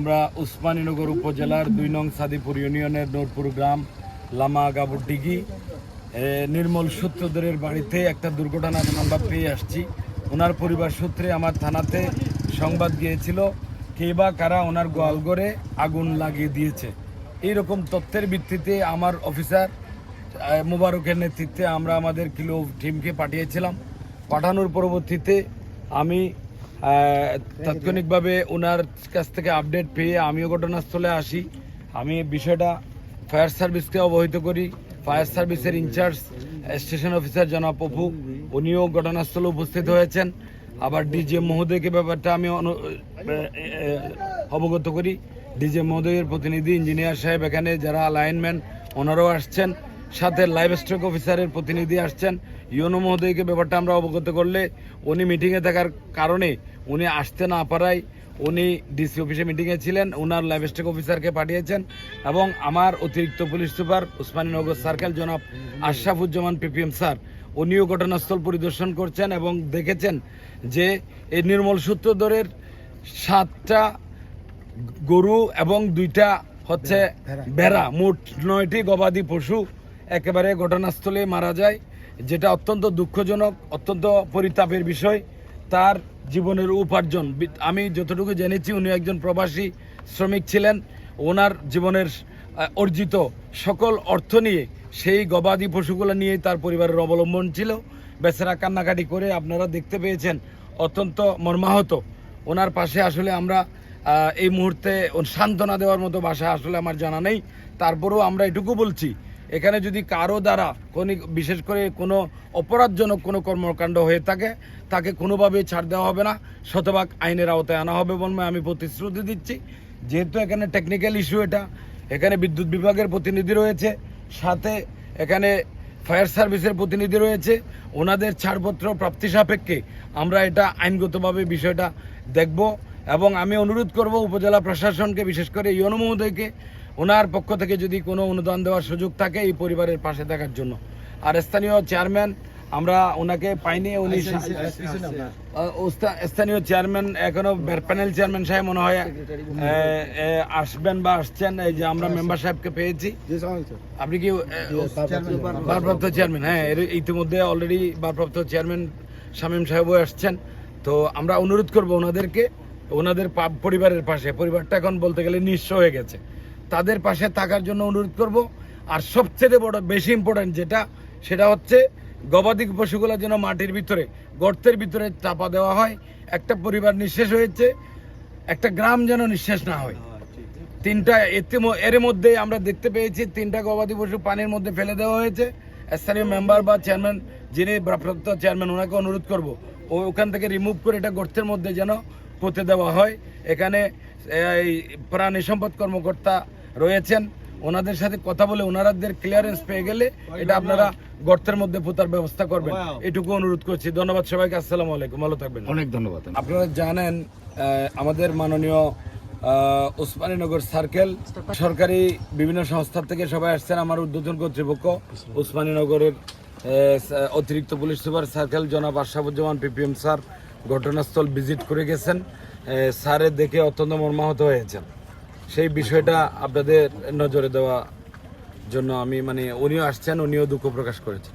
আমরা উসমানীনগর উপজেলার দুই নং সাদিপুর ইউনিয়নের নূরপুর গ্রাম লামা গাবুডিগি এ, নির্মল সূত্রধরের বাড়িতে একটা দুর্ঘটনার আমরা পেয়ে আসছি। ওনার পরিবার সূত্রে আমার থানাতে সংবাদ গিয়েছিল কে বা কারা ওনার গোয়ালঘরে আগুন লাগিয়ে দিয়েছে। এইরকম তথ্যের ভিত্তিতে আমার অফিসার মোবারকের নেতৃত্বে আমরা আমাদের কিলো টিমকে পাঠিয়েছিলাম। পাঠানোর পরবর্তীতে আমি তাৎক্ষণিকভাবে ওনার কাছ থেকে আপডেট পেয়ে আমিও ঘটনাস্থলে আসি। আমি বিষয়টা ফায়ার সার্ভিসকে অবহিত করি। ফায়ার সার্ভিসের ইনচার্জ স্টেশন অফিসার জনাব পপু, উনিও ঘটনাস্থলে উপস্থিত হয়েছেন। আবার ডিজে মহোদয়কে ব্যাপারটা আমি অবগত করি। ডিজে মহোদয়ের প্রতিনিধি ইঞ্জিনিয়ার সাহেব এখানে যারা লাইনম্যান ওনারাও আসছেন। সাথে লাইভ স্টক অফিসারের প্রতিনিধি আসছেন। ইউনো মহোদয়কে ব্যাপারটা আমরা অবগত করলে উনি মিটিংয়ে থাকার কারণে উনি আসতে না পারায় উনি ডিসি অফিসে মিটিংয়ে ছিলেন ওনার লাইভ স্টক অফিসারকে পাঠিয়েছেন এবং আমার অতিরিক্ত পুলিশ সুপার উসমানীনগর সার্কেল জনাব আশরাফুজ্জামান পিপিএম স্যার উনিও ঘটনাস্থল পরিদর্শন করছেন এবং দেখেছেন যে এই নির্মল সূত্রধরের সাতটা গরু এবং দুইটা হচ্ছে ভেড়া। মোট নয়টি গবাদি পশু একেবারে ঘটনাস্থলে মারা যায় যেটা অত্যন্ত দুঃখজনক অত্যন্ত পরিতাপের বিষয়। তার জীবনের উপার্জন। আমি যতটুকু জেনেছি, উনি একজন প্রবাসী শ্রমিক ছিলেন। ওনার জীবনের অর্জিত সকল অর্থ নিয়ে সেই গবাদি পশুগুলো নিয়েই তার পরিবারের অবলম্বন ছিল। বেচারা কান্নাকাটি করে আপনারা দেখতে পেয়েছেন, অত্যন্ত মর্মাহত। ওনার পাশে আসলে আমরা এই মুহূর্তে সান্ত্বনা দেওয়ার মতো ভাষা আসলে আমার জানা নেই। তারপরেও আমরা এটুকু বলছি এখানে যদি কারও দ্বারা কোনো, বিশেষ করে কোনো অপরাধজনক কোনো কর্মকাণ্ড হয়ে থাকে, তাকে কোনোভাবেই ছাড় দেওয়া হবে না। শতভাগ আইনের আওতায় আনা হবে বলে আমি প্রতিশ্রুতি দিচ্ছি। যেহেতু এখানে টেকনিক্যাল ইস্যু এটা, এখানে বিদ্যুৎ বিভাগের প্রতিনিধি রয়েছে, সাথে এখানে ফায়ার সার্ভিসের প্রতিনিধি রয়েছে, ওনাদের ছাড়পত্র প্রাপ্তি সাপেক্ষে আমরা এটা আইনগতভাবে বিষয়টা দেখব। এবং আমি অনুরোধ করব উপজেলা প্রশাসনকে বিশেষ করে ইয়নো মহোদয়কে ওনার পক্ষ থেকে যদি কোনো অনুদান দেওয়ার সুযোগ থাকে এই পরিবারের পাশে থাকার জন্য। আর স্থানীয় চেয়ারম্যান আমরা ওনাকে পাইনি উনি স্থানীয় চেয়ারম্যান এখনও প্যানেল চেয়ারম্যান সাহেব মনে হয় আসবেন বা আসছেন এই যে আমরা মেম্বার সাহেবকে পেয়েছি। আপনি কি ভারপ্রাপ্ত চেয়ারম্যান। হ্যাঁ এর ইতিমধ্যে অলরেডি ভারপ্রাপ্ত চেয়ারম্যান শামীম সাহেবও আসছেন। তো আমরা অনুরোধ করব ওনাদেরকে ওনাদের পরিবারের পাশে, পরিবারটা এখন বলতে গেলে নিঃস্ব হয়ে গেছে। তাদের পাশে থাকার জন্য অনুরোধ করব। আর সবচেয়ে বড়, বেশি ইম্পর্টেন্ট যেটা, সেটা হচ্ছে গবাদি পশুগুলো যেন মাটির ভিতরে, গর্তের ভিতরে চাপা দেওয়া হয়। একটা পরিবার নিঃশেষ হয়েছে, একটা গ্রাম যেন নিঃশেষ না হয়। তিনটা এর মধ্যে আমরা দেখতে পেয়েছি, তিনটা গবাদি পশু পানির মধ্যে ফেলে দেওয়া হয়েছে। স্থানীয় মেম্বার বা চেয়ারম্যান যিনি চেয়ারম্যান ওনাকে অনুরোধ করব। ও ওখান থেকে রিমুভ করে এটা গর্তের মধ্যে যেন পুঁতে দেওয়া হয়। এখানে এই প্রাণী সম্পদ কর্মকর্তা রয়েছেন। ওনাদের সাথে কথা বলে ওনারাদের ক্লিয়ারেন্স পেয়ে গেলে এটা আপনারা গর্তের মধ্যে পোতার ব্যবস্থা করবেন। এটুকু অনুরোধ করছি। ধন্যবাদ সবাইকে। আসসালামু আলাইকুম। ভালো থাকবেন। অনেক ধন্যবাদ। আপনারা জানেন আমাদের মাননীয় ওসমানীনগর সার্কেল সরকারি বিভিন্ন সংস্থার থেকে সবাই আসছেন আমার উদ্বোধন কর্তৃপক্ষ। ওসমানীনগরের অতিরিক্ত পুলিশ সুপার সার্কেল জনাব আশরাফুজ্জামান পিপিএম স্যার ঘটনাস্থল ভিজিট করে গেছেন স্যারে দেখে অত্যন্ত মর্মাহত হয়েছেন। সেই বিষয়টা আপনাদের নজরে দেওয়া জন্য আমি মানে উনিও আসছেন, উনিও দুঃখ প্রকাশ করেছেন।